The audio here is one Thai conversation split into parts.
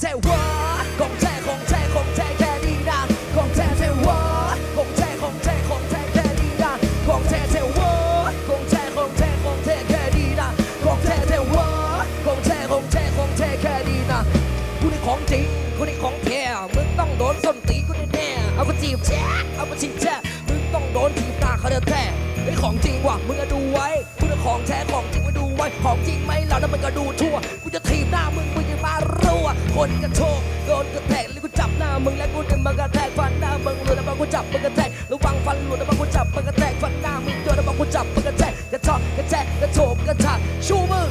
แท้วะของแท้ของแท้ของแท้แค่นี้นะของแท้แท้วะของแท้ของแท้ของแท้แค่นี้นะของแท้แท้วะของแท้ของแท้ของแท้แค่นี้นะของแท้แท้วะของแท้ของแท้ของแท้แค่นี้นะกูนี่ของจริงกูนี่ของแท้มึงต้องโดนส้นตีกูแน่เอามาจีบแช่เอามาจีบแช่มึงต้องโดนทีบตาเขาแท้ไอ้ของจริงว่ะมึงอะดูไว้กูนี่ของแท้ของจริงมาดูไว้ของจริงไหมเรานั้นมันก็ดูทั่ว นกระโชกโดนกระแทกแล้วกูจับหน้ามึงแล้วกูจะมากระแทกฟันหน้ามึงเลยแล้วมันกูจับมึงกระแทกระวังฟันหลุดแล้วมันกูจับมึงกระแทกฟันหน้ามึงด้วแล้วมันกูจับมึงกระแทกกระชอกกระแทกกระโถกกระชากชูมือ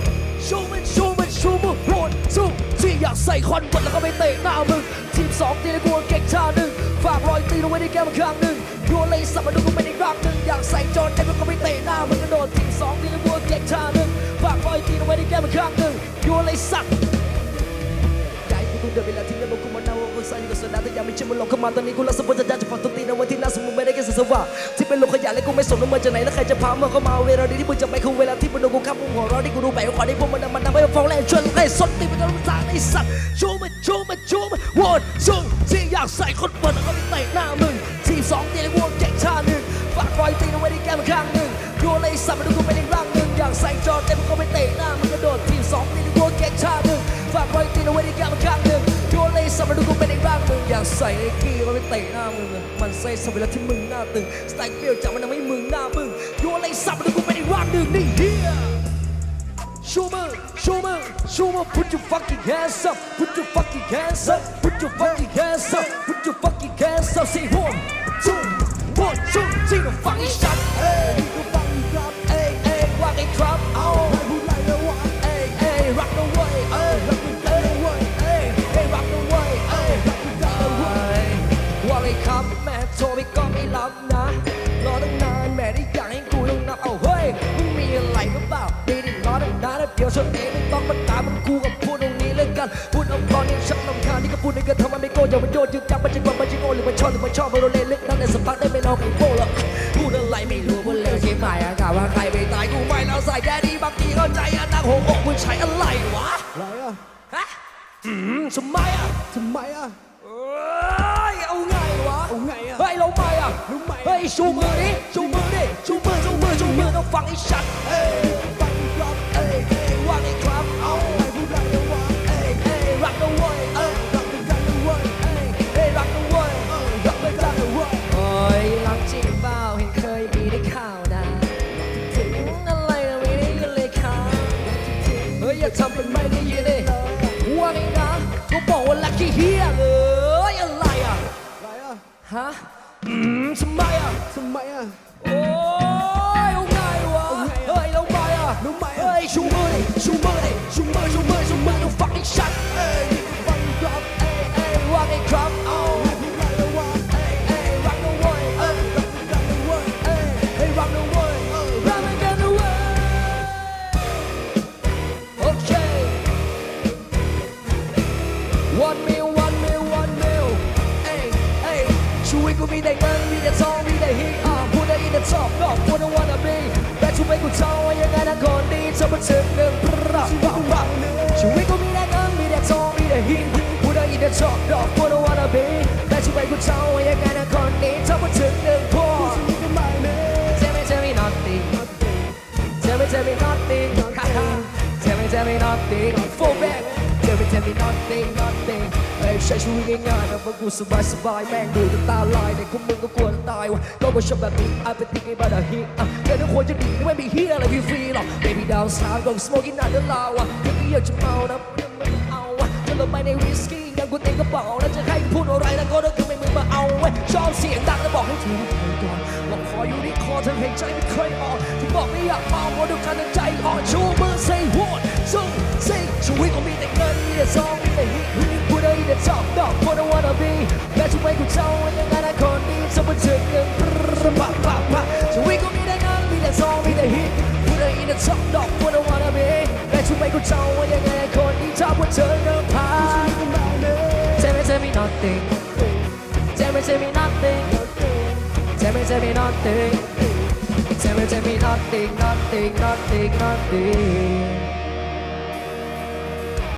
ชูมือชูมือชูมือโหดสู้ที่อยากใส่คอนเวิร์ตแล้วก็ไปเตะหน้ามึงทีมสองตีแล้วกูเก่งชาหนึ่งฝากรอยตีลงไว้ในแก้มข้างหนึ่งโยนเลยสับมาดูกูไม่ได้รักหนึ่งอยากใส่จอดแต่ก็ไปเตะหน้ามึงกระโดดทีมสองตีแล้วกูเก่งชาหนึ่งฝากรอยตีลงไว้ในแก้มข้างหนึ่งโยนเลยสัก ใจกูต้องเดินเวลาที่ยังบอกกูมานาว่ากูใส่ก็สนาแต่ยังไม่เชื่อมันหลอกเข้ามาตอนนี้กูรักสมบูรณ์จะจะฝังตัวตีนเอาไว้ที่น้าสมมุติไม่ได้แค่สว่าที่เป็นโลกขยะและกูไม่สนว่ามันจะไหนแล้วใครจะพามันเข้ามาเวลาดีที่มึงจะไม่คือเวลาที่มึงโดนกูขับมึงหัวเราะที่กูรู้ไปว่าขอได้พวกมันมันนำไปฟ้องแรงชวนไอ้สนตีมันจะรู้ทางไอ้สัตว์ชูมันชูมันชูมันวอนชูที่อยากใส่คนเปิดแล้วก็ไปเตะหน้ามึงทีสองตีเลยวัวเก่งชาหนึ่งฝากรอยตีเอาไว้ที่แก้มข้างหนึ่งโยนเลยสับมันดูกูไม่ได้ร่างหนึ่งอยากใส่จอเต็มก็ไปเตะหน้ามึงกระโดดทีสองตีเลยวัวเก่งชาหนึ่งฝากไว้ตีเอาไว้ที่แก้มข้าง มึงอยากใส่ไอ้กี้ก็ไปเตะหน้ามึงมันใส่สเวลาที่มึงหน้าตึงสไตล์เปรี้ยวจับมันทำให้มึงหน้ามึงโยนเลยสับมันกูไป็นในร่างหนึ่งนี่เฮีย Show me, show me, show me, put your fucking hands up, put your fucking hands up, put your fucking hands up, put your fucking hands up, say one, two, one, two, three, ต้อง เดียวฉันเองไม่ต้องมาตามมันกูกับพูดตรงนี้เลยกันพูดเอาตอนนี้ฉันลำคาญที่ก็พูดในกันทำไมไม่โกรธอย่ามาโยนยึกยักมันจะกว่ามันจะโง่หรือมันชอบหรือมันชอบมันโดนเล่นลึกนั่นในสัมผัสได้ไม่ลองไอ้โง่หรอกพูดอะไรไม่รู้ว่าเลวใช่ไหมอะกะว่าใครไม่ตายกูไม่แล้วใส่แค่นี้บางทีเข้าใจอะนักหัวอกมึงใช้อะไรวะไรอะฮะอืมทำไมอะทำไมอะเอ้ยเอาไงวะเอาไงอะเฮ้ยเราไม่อะรู้ไหมเฮ้ยชูมือดิชูมือดิชูมือชูมือชูมือต้องฟังให้ชัดเอ้ย อย่าทำเป็นไม่ได้ยินเลยว่าไงนะก็บอกว่าลักขี่เฮียเลยอะไรอะไรอะฮะอืมทำไมอะทำไมอะ ชีวิตกูมีแต่เงินมีแต่ทองมีแต่ฮีอะพูดได้ยินแต่ชอบก็พูดได้ wanna be แต่ชีวิตกูเท่าว่ายังไงนะคนดีจะมาถึงหนึ่งรับรับรับชีวิตกูมีแต่เงินมีแต่ทองมีแต่ฮีพูดได้ยินแต่ชอบก็พูดได้ wanna be แต่ชีวิตกูเท่าว่ายังไงนะคนดีจะมาถึงหนึ่งพอชีวิตก็ไม่เม Tell me tell me nothing Tell me tell me nothing haha Tell me tell me nothing Fall back Tell me tell me nothing nothing ใช้ชีวิตง่ายๆแบบว่ากูสบายสบายแม่งดูจนตาลายแต่พวกมึงก็กลัวจะตายวะก็มาชอบแบบนี้ I been thinking about a hit อะแต่ทุกคนจะดีไม่มีเฮียอะไรฟรีๆหรอก Baby down south ก็ smoking นานเดินลาวอะยังไม่อยากจะเมานะเพื่อนไม่เอาอะจะลงไปในวิสกี้ยังกูเต็งกระเป๋าแล้วจะให้พูดอะไรแล้วก็ต้องคือไม่มึงมาเอาเว้ยชอบเสียงดังแล้วบอกให้เธอถอยก่อนบอกขออยู่ที่คอเธอเห็นใจไม่เคยออกที่บอกไม่อยากเมาเพราะดูกันใจอ่อนชูมือ say what so say ชีวิตก็มีแต่เงินมีแต่ซอง มีแต่ฮิตพูดได้แต่ชอบดอก what I wanna be แม้ชีวิตกูเจ้าว่ายังไงนะคนนี้จะมาถึงหนึ่งปะปะปะชีวิตก็มีแต่เงินมีแต่ซองมีแต่ฮิตพูดได้แต่ชอบดอก what I wanna be แม้ชีวิตกูเจ้าว่ายังไงนะคนนี้จะมาถึงหนึ่งพาก็ไม่เม Tell me, tell me nothing. Tell me, tell me nothing. Tell me, tell me nothing. Tell me, tell me nothing, nothing, nothing, nothing.